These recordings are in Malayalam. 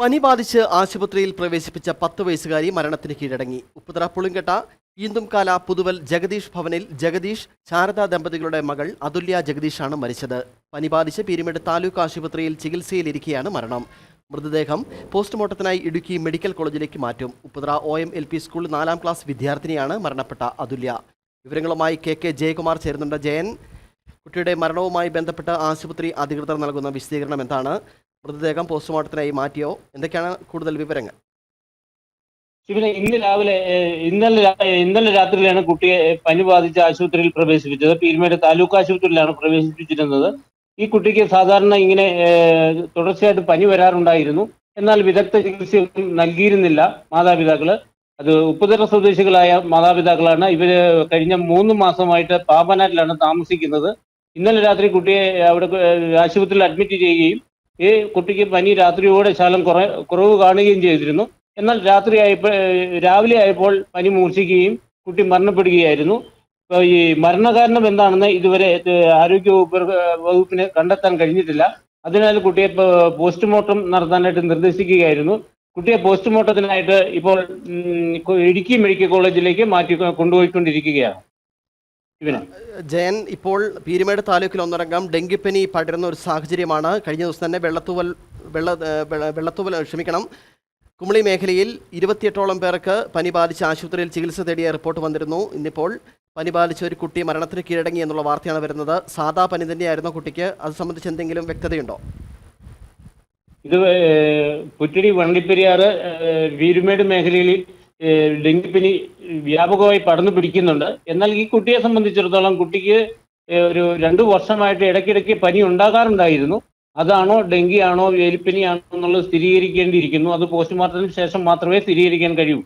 പനി ബാധിച്ച് ആശുപത്രിയിൽ പ്രവേശിപ്പിച്ച പത്ത് വയസ്സുകാരി മരണത്തിന് കീഴടങ്ങി. ഉപ്പുതറ പുളിങ്കട്ട ഈന്തുംകാല പുതുവൽ ജഗദീഷ് ഭവനിൽ ജഗദീഷ് ശാരദ ദമ്പതികളുടെ മകൾ അതുല്യ ജഗദീഷാണ് മരിച്ചത്. പനി ബാധിച്ച് പീരുമേട് താലൂക്ക് ആശുപത്രിയിൽ ചികിത്സയിലിരിക്കെയാണ് മരണം. മൃതദേഹം പോസ്റ്റ്മോർട്ടത്തിനായി ഇടുക്കി മെഡിക്കൽ കോളേജിലേക്ക് മാറ്റും. Upputhara O M L P school നാലാം ക്ലാസ് വിദ്യാർത്ഥിനിയാണ് മരണപ്പെട്ട അതുല്യ. വിവരങ്ങളുമായി കെ കെ ജയകുമാർ ചേരുന്നുണ്ട്. ജയൻ കുട്ടിയുടെ മരണവുമായി ബന്ധപ്പെട്ട് ആശുപത്രി അധികൃതർ നൽകുന്ന വിശദീകരണം എന്താണ്? മൃതദേഹം പോസ്റ്റ്മോർട്ടത്തിനായി മാറ്റിയോ? എന്തൊക്കെയാണ് കൂടുതൽ വിവരങ്ങൾ? ഇവിടെ ഇന്ന് രാവിലെ ഇന്നലെ ഇന്നലെ രാത്രിയിലാണ് കുട്ടിയെ പനി ബാധിച്ച ആശുപത്രിയിൽ പ്രവേശിപ്പിച്ചത്. പീരുമേട് താലൂക്ക് ആശുപത്രിയിലാണ് പ്രവേശിപ്പിച്ചിരുന്നത്. ഈ കുട്ടിക്ക് സാധാരണ ഇങ്ങനെ തുടർച്ചയായിട്ട് പനി വരാറുണ്ടായിരുന്നു. എന്നാൽ വിദഗ്ധ ചികിത്സ നൽകിയിരുന്നില്ല മാതാപിതാക്കൾ. അത് ഉപ്പുതറ സ്വദേശികളായ മാതാപിതാക്കളാണ്. ഇവർ കഴിഞ്ഞ മൂന്ന് മാസമായിട്ട് പാമ്പനാട്ടിലാണ് താമസിക്കുന്നത്. ഇന്നലെ രാത്രി കുട്ടിയെ അവിടെ ആശുപത്രിയിൽ അഡ്മിറ്റ് ചെയ്യുകയും ഈ കുട്ടിക്ക് പനി രാത്രിയോടെ ശാലം കുറ കുറവ് കാണുകയും ചെയ്തിരുന്നു. എന്നാൽ രാത്രി ആയപ്പോൾ രാവിലെ ആയപ്പോൾ പനി മൂർച്ഛിക്കുകയും കുട്ടി മരണപ്പെടുകയായിരുന്നു. ഈ മരണകാരണം എന്താണെന്ന് ഇതുവരെ ആരോഗ്യ വകുപ്പ് വകുപ്പിന് കണ്ടെത്താൻ കഴിഞ്ഞിട്ടില്ല. അതിനാൽ കുട്ടിയെ പോസ്റ്റ്മോർട്ടം നടത്താനായിട്ട് നിർദ്ദേശിക്കുകയായിരുന്നു. കുട്ടിയെ പോസ്റ്റ്മോർട്ടത്തിനായിട്ട് ഇപ്പോൾ ഇടുക്കി മെഡിക്കൽ കോളേജിലേക്ക് മാറ്റി കൊണ്ടുപോയിക്കൊണ്ടിരിക്കുകയാണ്. ജയൻ ഇപ്പോൾ പീരുമേട് താലൂക്കിൽ ഒന്നടങ്കം ഡെങ്കിപ്പനി പടരുന്ന ഒരു സാഹചര്യമാണ്. കഴിഞ്ഞ ദിവസം തന്നെ വെള്ളത്തൂവൽ വെള്ള വെള്ളത്തൂവൽ ക്ഷമിക്കണം. കുമളി മേഖലയിൽ ഇരുപത്തിയെട്ടോളം പേർക്ക് പനി ബാധിച്ച് ആശുപത്രിയിൽ ചികിത്സ തേടിയ റിപ്പോർട്ട് വന്നിരുന്നു. ഇന്നിപ്പോൾ പനി ബാധിച്ച ഒരു കുട്ടി മരണത്തിന് കീഴടങ്ങി എന്നുള്ള വാർത്തയാണ് വരുന്നത്. സാധാ പനി തന്നെയായിരുന്നു കുട്ടിക്ക്. അത് സംബന്ധിച്ച് എന്തെങ്കിലും വ്യക്തതയുണ്ടോ? ഇത് പുറ്റടി വണ്ടിപ്പെരിയാറ് വീരുമേട് മേഖലയിൽ ഡെങ്കിപ്പനി വ്യാപകമായി പടർന്നു പിടിക്കുന്നുണ്ട്. എന്നാൽ ഈ കുട്ടിയെ സംബന്ധിച്ചിടത്തോളം കുട്ടിക്ക് ഒരു രണ്ടു വർഷമായിട്ട് ഇടയ്ക്കിടയ്ക്ക് പനി ഉണ്ടാകാറുണ്ടായിരുന്നു. അതാണോ ഡെങ്കി ആണോ എലിപ്പനി ആണോ എന്നുള്ളത് സ്ഥിരീകരിക്കേണ്ടിയിരിക്കുന്നു. അത് പോസ്റ്റ്മോർട്ടത്തിന് ശേഷം മാത്രമേ സ്ഥിരീകരിക്കാൻ കഴിയൂ.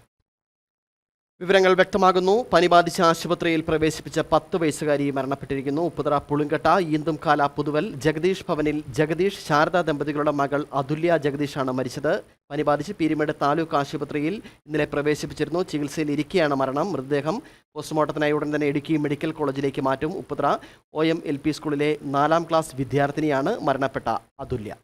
വിവരങ്ങൾ വ്യക്തമാകുന്നു. പനി ബാധിച്ച ആശുപത്രിയിൽ പ്രവേശിപ്പിച്ച പത്ത് വയസ്സുകാരി മരണപ്പെട്ടിരിക്കുന്നു. ഉപ്പുതറ പുളുങ്കട്ട ഈന്തുംകാല പുതുവൽ ജഗദീഷ് ഭവനിൽ ജഗദീഷ് ശാരദ ദമ്പതികളുടെ മകൾ അതുല്യ ജഗദീഷാണ് മരിച്ചത്. പനി ബാധിച്ച് പീരിമേട് താലൂക്ക് ആശുപത്രിയിൽ ഇന്നലെ പ്രവേശിപ്പിച്ചിരുന്നു. ചികിത്സയിൽ ഇരിക്കെയാണ് മരണം. മൃതദേഹം പോസ്റ്റ്മോർട്ടത്തിനായി ഉടൻ തന്നെ ഇടുക്കി മെഡിക്കൽ കോളേജിലേക്ക് മാറ്റും. Upputhara O M L P സ്കൂളിലെ നാലാം ക്ലാസ് വിദ്യാർത്ഥിനിയാണ് മരണപ്പെട്ട അതുല്യ.